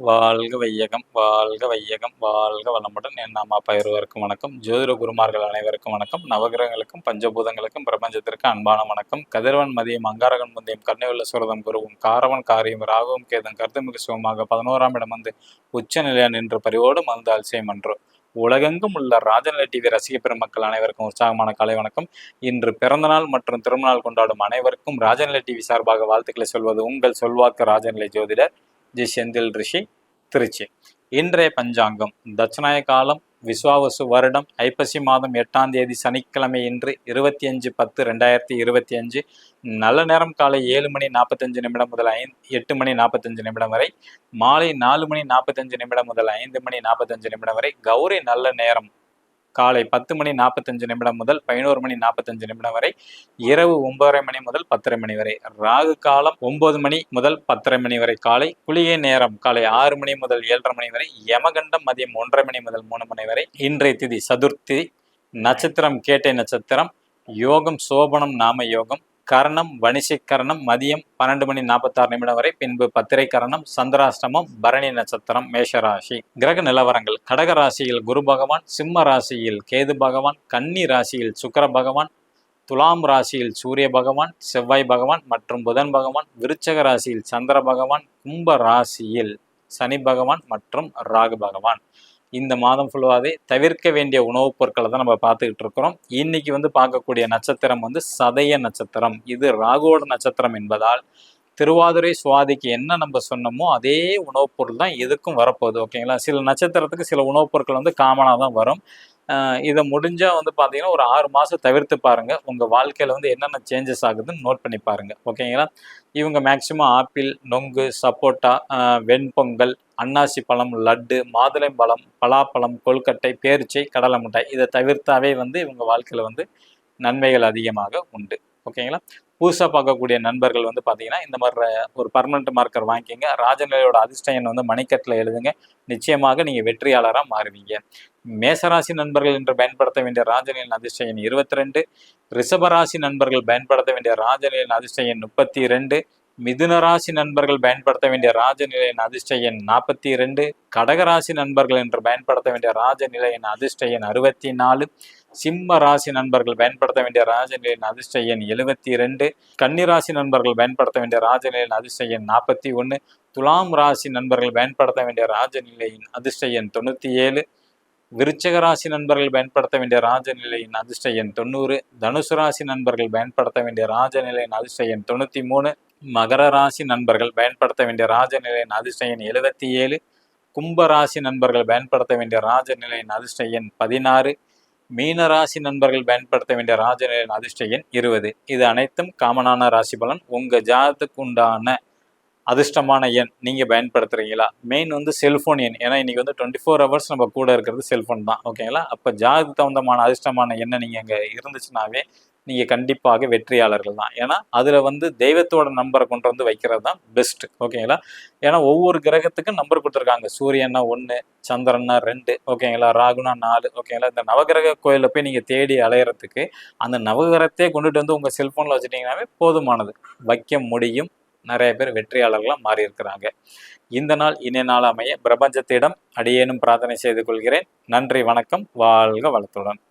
வாழ்க வையகம் வாழ்க வையகம் வாழ்க வளமுடன். என் நாம அப்பா இருவருக்கும் வணக்கம். ஜோதிட குருமார்கள் அனைவருக்கும் வணக்கம். நவகிரகங்களுக்கும் பஞ்சபூதங்களுக்கும் பிரபஞ்சத்திற்கு அன்பான வணக்கம். கதிரவன் மதியம் அங்காரகன் முந்தையும் கர்ணவில்ல சுரதம் குருவும் காரவன் காரியம் ராகவும் கேதம் கருத்துமிகு சுகமாக பதினோராம் இடம் வந்து உச்ச நிலையம் என்று பரிவோடு மந்த அல்சேம் என்று உலகெங்கும் உள்ள ராஜநிலை டிவி ரசிக பெருமக்கள் அனைவருக்கும் உற்சாகமான காலை வணக்கம். இன்று பிறந்தநாள் மற்றும் திருமணநாள் கொண்டாடும் அனைவருக்கும் ராஜநிலை டிவி சார்பாக வாழ்த்துக்களை சொல்வது உங்கள் சொல்வாக்கு ராஜநிலை ஜோதிடர் ஜி செந்தில் ரிஷி திருச்சி. இன்றைய பஞ்சாங்கம் தட்சிணாய காலம் விஸ்வாவசு வருடம் ஐப்பசி மாதம் எட்டாம் தேதி சனிக்கிழமை இன்று இருபத்தி அஞ்சு பத்து ரெண்டாயிரத்தி இருபத்தி அஞ்சு நல்ல நேரம் காலை ஏழு மணி நாற்பத்தஞ்சு நிமிடம் முதல் ஐந்து எட்டு மணி நாற்பத்தஞ்சு நிமிடம் வரை மாலை நாலு மணி நாற்பத்தஞ்சு நிமிடம் முதல் ஐந்து மணி நாற்பத்தஞ்சு நிமிடம் வரை கௌரி நல்ல நேரம் காலை பத்து மணி நாற்பத்தஞ்சு நிமிடம் முதல் பதினோரு மணி நாற்பத்தஞ்சு நிமிடம் வரை இரவு ஒன்பதரை மணி முதல் பத்தரை மணி வரை ராகு காலம் ஒன்பது மணி முதல் பத்தரை மணி வரை காலை குளிகை நேரம் காலை ஆறு மணி முதல் ஏழரை மணி வரை யமகண்டம் மதியம் ஒன்றரை மணி முதல் மூணு மணி வரை இன்றைய திதி சதுர்த்தி நட்சத்திரம் கேட்டை நட்சத்திரம் யோகம் சோபனம் நாம யோகம் கரணம் வணிசை கரணம் மதியம் பன்னெண்டு மணி நாற்பத்தாறு நிமிடம் வரை பின்பு பத்திரை கரணம் சந்திராஷ்டமம் பரணி நட்சத்திரம் மேஷராசி. கிரக நிலவரங்கள். கடக ராசியில் குரு பகவான் சிம்ம ராசியில் கேது பகவான் கன்னி ராசியில் சுக்கர பகவான் துலாம் ராசியில் சூரிய பகவான் செவ்வாய் பகவான் மற்றும் புதன் பகவான் விருச்சக ராசியில் சந்திர பகவான் கும்ப ராசியில் சனி பகவான் மற்றும் ராகு பகவான். இந்த மாதம் ஃபுல்லாகவே தவிர்க்க வேண்டிய உணவுப் பொருட்களை தான் நம்ம பார்த்துக்கிட்டு இருக்கிறோம். இன்னைக்கு வந்து பார்க்கக்கூடிய நட்சத்திரம் வந்து சதய நட்சத்திரம். இது ராகுவோட நட்சத்திரம் என்பதால் திருவாதிரை சுவாதிக்கு என்ன நம்ம சொன்னோமோ அதே உணவுப் பொருள் தான் எதுக்கும் வரப்போகுது. ஓகேங்களா? சில நட்சத்திரத்துக்கு சில உணவுப் பொருட்கள் வந்து காமனாக தான் வரும். இதை முடிஞ்சால் வந்து பார்த்தீங்கன்னா ஒரு ஆறு மாதம் தவிர்த்து பாருங்கள் உங்கள் வாழ்க்கையில் வந்து என்னென்ன சேஞ்சஸ் ஆகுதுன்னு நோட் பண்ணி பாருங்கள் ஓகேங்களா இவங்க மேக்சிமம் ஆப்பிள் நொங்கு சப்போட்டா வெண்பொங்கல் அன்னாசி பழம் லட்டு மாதுளம்பழம் பலாப்பழம் கொழுக்கட்டை பேரிச்சை கடலை மிட்டாய் இதை தவிர்த்தாவே வந்து இவங்க வாழ்க்கையில் வந்து நன்மைகள் அதிகமாக உண்டு. ஓகேங்களா புதுசாக பார்க்கக்கூடிய நண்பர்கள் வந்து பார்த்தீங்கன்னா இந்த மாதிரி ஒரு பர்மனெண்ட் மார்க்கர் வாங்கிக்கிங்க. ராஜநிலையோட அதிர்ஷ்டன் வந்து மணிக்கட்டில் எழுதுங்க. நிச்சயமாக நீங்கள் வெற்றியாளராக மாறுவீங்க. மேசராசி நண்பர்கள் என்று பயன்படுத்த வேண்டிய ராஜநிலையின் அதிர்ஷ்டன் இருபத்தி ரெண்டு. ரிஷபராசி நண்பர்கள் பயன்படுத்த வேண்டிய ராஜநிலையின் அதிர்ஷ்டன் முப்பத்தி ரெண்டு. மிதுனராசி நண்பர்கள் பயன்படுத்த வேண்டிய ராஜநிலையின் அதிர்ஷ்ட எண் நாற்பத்தி இரண்டு கடகராசி நண்பர்கள் என்று பயன்படுத்த வேண்டிய ராஜநிலையின் அதிர்ஷ்ட எண் அறுபத்தி நாலு சிம்ம ராசி நண்பர்கள் பயன்படுத்த வேண்டிய ராஜநிலையின் அதிர்ஷ்ட எண் எழுபத்தி இரண்டு கன்னிராசி நண்பர்கள் பயன்படுத்த வேண்டிய ராஜநிலையின் அதிர்ஷ்ட எண் நாற்பத்தி ஒன்று துலாம் ராசி நண்பர்கள் பயன்படுத்த வேண்டிய ராஜநிலையின் அதிர்ஷ்ட எண் தொண்ணூற்றி ஏழு விருச்சக ராசி நண்பர்கள் பயன்படுத்த வேண்டிய ராஜநிலையின் அதிர்ஷ்ட எண் தொண்ணூறு. தனுசு ராசி நண்பர்கள் பயன்படுத்த வேண்டிய ராஜநிலையின் அதிர்ஷ்ட எண் தொண்ணூற்றி மூணு மகர ராசி நண்பர்கள் பயன்படுத்த வேண்டிய ராஜநிலையின் அதிர்ஷ்ட எண் எழுபத்தி ஏழு கும்ப ராசி நண்பர்கள் பயன்படுத்த வேண்டிய ராஜநிலையின் அதிர்ஷ்ட எண் பதினாறு. மீன ராசி நண்பர்கள் பயன்படுத்த வேண்டிய ராஜநிலையின் அதிர்ஷ்ட எண் இருபது. இது அனைத்தும் காமனான ராசி பலன். உங்க ஜாதத்துக்கு உண்டான அதிர்ஷ்டமான எண் நீங்கள் பயன்படுத்துகிறீங்களா மெயின் வந்து செல்ஃபோன் எண். ஏன்னா இன்றைக்கி வந்து டுவெண்ட்டி ஃபோர் ஹவர்ஸ் நம்ம கூட இருக்கிறது செல்ஃபோன் தான். ஓகேங்களா அப்போ ஜாதத்துக்கு தகுந்தமான அதிர்ஷ்டமான எண்ணெய் நீங்கள் அங்கே இருந்துச்சுனாவே நீங்கள் கண்டிப்பாக வெற்றியாளர்கள் தான். ஏன்னா அதில் வந்து தெய்வத்தோட நம்பரை கொண்டு வந்து வைக்கிறது தான் பெஸ்ட் ஓகேங்களா ஏன்னா ஒவ்வொரு கிரகத்துக்கும் நம்பர் கொடுத்துருக்காங்க. சூரியன்னா ஒன்று சந்திரன்னா ரெண்டு ஓகேங்களா ராகுனா நாலு ஓகேங்களா இந்த நவகிரக கோயிலில் போய் நீங்கள் தேடி அலையிறதுக்கு அந்த நவகிரகத்தையே கொண்டுட்டு வந்து உங்கள் செல்ஃபோனில் வச்சுட்டிங்கனாவே போதுமானது. வைக்க முடியும். நிறைய பேர் வெற்றியாளர்களாக மாறி இருக்கிறாங்க இந்த நாள் இனிய நாள் அமைய பிரபஞ்சத்திடம் அடியேனும் பிரார்த்தனை செய்து கொள்கிறேன். நன்றி வணக்கம் வாழ்க வளத்துடன்.